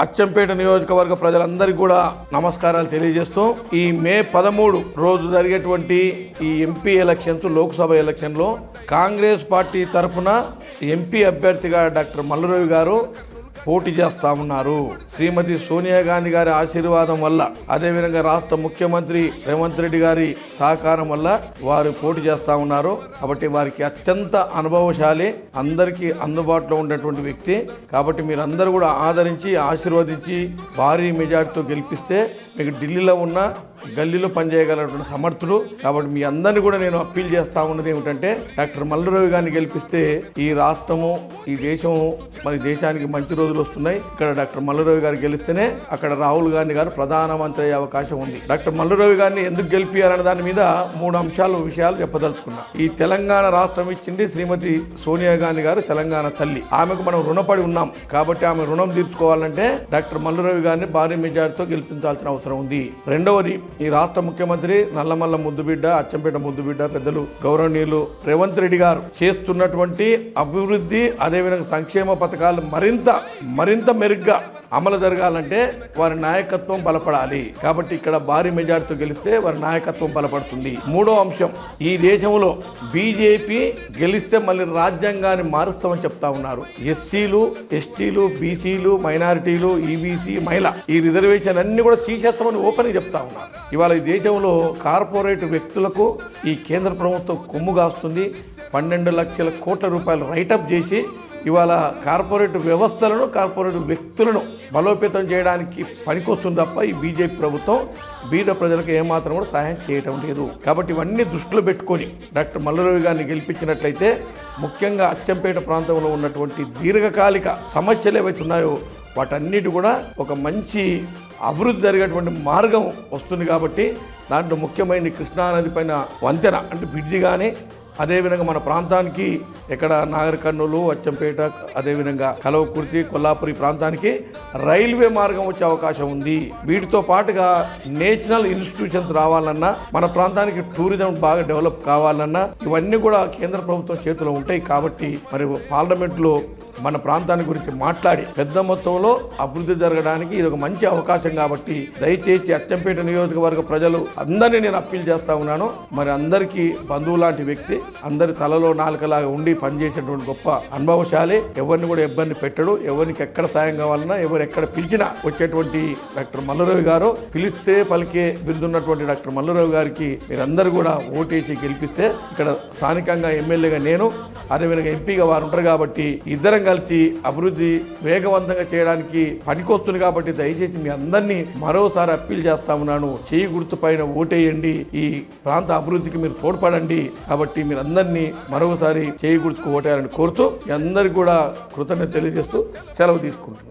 అచ్చంపేట నియోజకవర్గ ప్రజలందరికీ కూడా నమస్కారాలు తెలియజేస్తూ ఈ మే పదమూడు రోజు జరిగేటువంటి ఈ ఎంపీ ఎలక్షన్స్ లోక్సభ ఎలక్షన్లో కాంగ్రెస్ పార్టీ తరఫున ఎంపీ అభ్యర్థిగా డాక్టర్ మల్లురవి గారు పోటీ చేస్తా ఉన్నారు. శ్రీమతి సోనియా గాంధీ గారి ఆశీర్వాదం వల్ల అదేవిధంగా రాష్ట్ర ముఖ్యమంత్రి రేవంత్ రెడ్డి గారి సహకారం వల్ల వారు పోటీ చేస్తా ఉన్నారు. కాబట్టి వారికి అత్యంత అనుభవశాలి అందరికీ అందుబాటులో ఉన్నటువంటి వ్యక్తి. కాబట్టి మీరందరూ కూడా ఆదరించి ఆశీర్వదించి భారీ మెజార్టీతో గెలిపిస్తే మీకు ఢిల్లీలో ఉన్న గల్లీలో పనిచేయగలటువంటి సమర్థుడు కాబట్టి మీ అందరినీ కూడా నేను అప్పీల్ చేస్తా ఉన్నది ఏమిటంటే డాక్టర్ మల్లరావు గారిని గెలిపిస్తే ఈ రాష్ట్రము ఈ దేశము మరి దేశానికి మంచి రోజులు వస్తున్నాయి. ఇక్కడ డాక్టర్ మల్లరావు గారు గెలిస్తేనే అక్కడ రాహుల్ గాంధీ గారు ప్రధానమంత్రి అయ్యే అవకాశం ఉంది. డాక్టర్ మల్లరావు గారిని ఎందుకు గెలిపియాలనే దాని మీద మూడు అంశాలు విషయాలు చెప్పదలుచుకున్నా. ఈ తెలంగాణ రాష్ట్రం ఇచ్చింది శ్రీమతి సోనియా గాంధీ గారు తెలంగాణ తల్లి. ఆమెకు మనం రుణపడి ఉన్నాం. కాబట్టి ఆమె రుణం తీర్చుకోవాలంటే డాక్టర్ మల్లరావు గారిని భారీ మెజార్టీతో గెలిపించాల్సిన అవసరం ఉంది. రెండవది ఈ రాష్ట్ర ముఖ్యమంత్రి నల్లమల్ల ముద్దుబిడ్డ అచ్చంపేట ముద్దుబిడ్డ పెద్దలు గౌరవనీయులు రేవంత్ రెడ్డి గారు చేస్తున్నటువంటి అభివృద్ధి అదేవిధంగా సంక్షేమ పథకాలు మరింత మరింత మెరుగ్గా అమలు జరగాలంటే వారి నాయకత్వం బలపడాలి. కాబట్టి ఇక్కడ భారీ మెజార్టీతో గెలిస్తే వారి నాయకత్వం బలపడుతుంది. మూడో అంశం ఈ దేశంలో బీజేపీ గెలిస్తే మళ్ళీ రాజ్యాంగాన్ని మారుస్తామని చెప్తా ఉన్నారు. ఎస్సీలు ఎస్టీలు బీసీలు మైనారిటీలు ఈబీసీ మహిళ ఈ రిజర్వేషన్ అన్ని కూడా తీసేస్తామని ఓపెన్ చెప్తా ఉన్నారు. ఇవాళ ఈ దేశంలో కార్పొరేట్ వ్యక్తులకు ఈ కేంద్ర ప్రభుత్వం కొమ్ము కాస్తుంది. పన్నెండు లక్షల కోట్ల రూపాయలు రైటప్ చేసి ఇవాళ కార్పొరేట్ వ్యవస్థలను కార్పొరేట్ వ్యక్తులను బలోపేతం చేయడానికి పనికొస్తుంది తప్ప ఈ బీజేపీ ప్రభుత్వం బీద ప్రజలకు ఏమాత్రం కూడా సహాయం చేయటం లేదు. కాబట్టి ఇవన్నీ దృష్టిలో పెట్టుకొని డాక్టర్ మల్లరవి గారిని గెలిపించినట్లయితే ముఖ్యంగా అచ్చంపేట ప్రాంతంలో ఉన్నటువంటి దీర్ఘకాలిక సమస్యలు ఏవైతే ఉన్నాయో వాటన్నిటి కూడా ఒక మంచి అభివృద్ధి జరిగేటువంటి మార్గం వస్తుంది కాబట్టి దాంట్లో ముఖ్యమైన కృష్ణానది పైన వంతెన అంటే బ్రిడ్జి కానీ అదేవిధంగా మన ప్రాంతానికి ఎక్కడ నాగరికర్నూలు అచ్చంపేట అదేవిధంగా కలవకుర్తి కొల్లాపురి ప్రాంతానికి రైల్వే మార్గం వచ్చే అవకాశం ఉంది. వీటితో పాటుగా నేషనల్ ఇన్స్టిట్యూషన్స్ రావాలన్నా మన ప్రాంతానికి టూరిజం బాగా డెవలప్ కావాలన్నా ఇవన్నీ కూడా కేంద్ర ప్రభుత్వం చేతిలో ఉంటాయి కాబట్టి మరి పార్లమెంట్లో మన ప్రాంతాన్ని గురించి మాట్లాడి పెద్ద మొత్తంలో అభివృద్ధి జరగడానికి ఇది ఒక మంచి అవకాశం కాబట్టి దయచేసి అచ్చంపేట నియోజకవర్గ ప్రజలు అందరినీ నేను అప్పీల్ చేస్తా ఉన్నాను. మరి అందరికీ బంధువు లాంటి వ్యక్తి అందరి తలలో నాలుకలాగా ఉండి పనిచేసేటువంటి గొప్ప అనుభవశాలి. ఎవరిని కూడా ఇబ్బంది పెట్టడు. ఎవరికి ఎక్కడ సాయం కావాలన్నా ఎవరు ఎక్కడ పిలిచినా వచ్చేటువంటి డాక్టర్ మల్లురవి గారు పిలిస్తే పలికే బిరుదున్నటువంటి డాక్టర్ మల్లరావు గారికి మీరందరూ కూడా ఓటేసి గెలిపిస్తే ఇక్కడ స్థానికంగా ఎమ్మెల్యేగా నేను అదేవిధంగా ఎంపీగా వారు ఉంటారు కాబట్టి ఇద్దరం కలిసి అభివృద్ధి వేగవంతంగా చేయడానికి పనికొస్తుంది కాబట్టి దయచేసి మీ అందరినీ మరోసారి అప్పీల్ చేస్తా ఉన్నాను చేయి గుర్తు పైన ఓటేయండి. ఈ ప్రాంత అభివృద్ధికి మీరు తోడ్పడండి. కాబట్టి మీరు అందరినీ మరోసారి చేయి గుర్తుకు ఓటేయాలని కోరుతూ మీ అందరికీ కూడా కృతజ్ఞత తెలియజేస్తూ సెలవు తీసుకుంటున్నాను.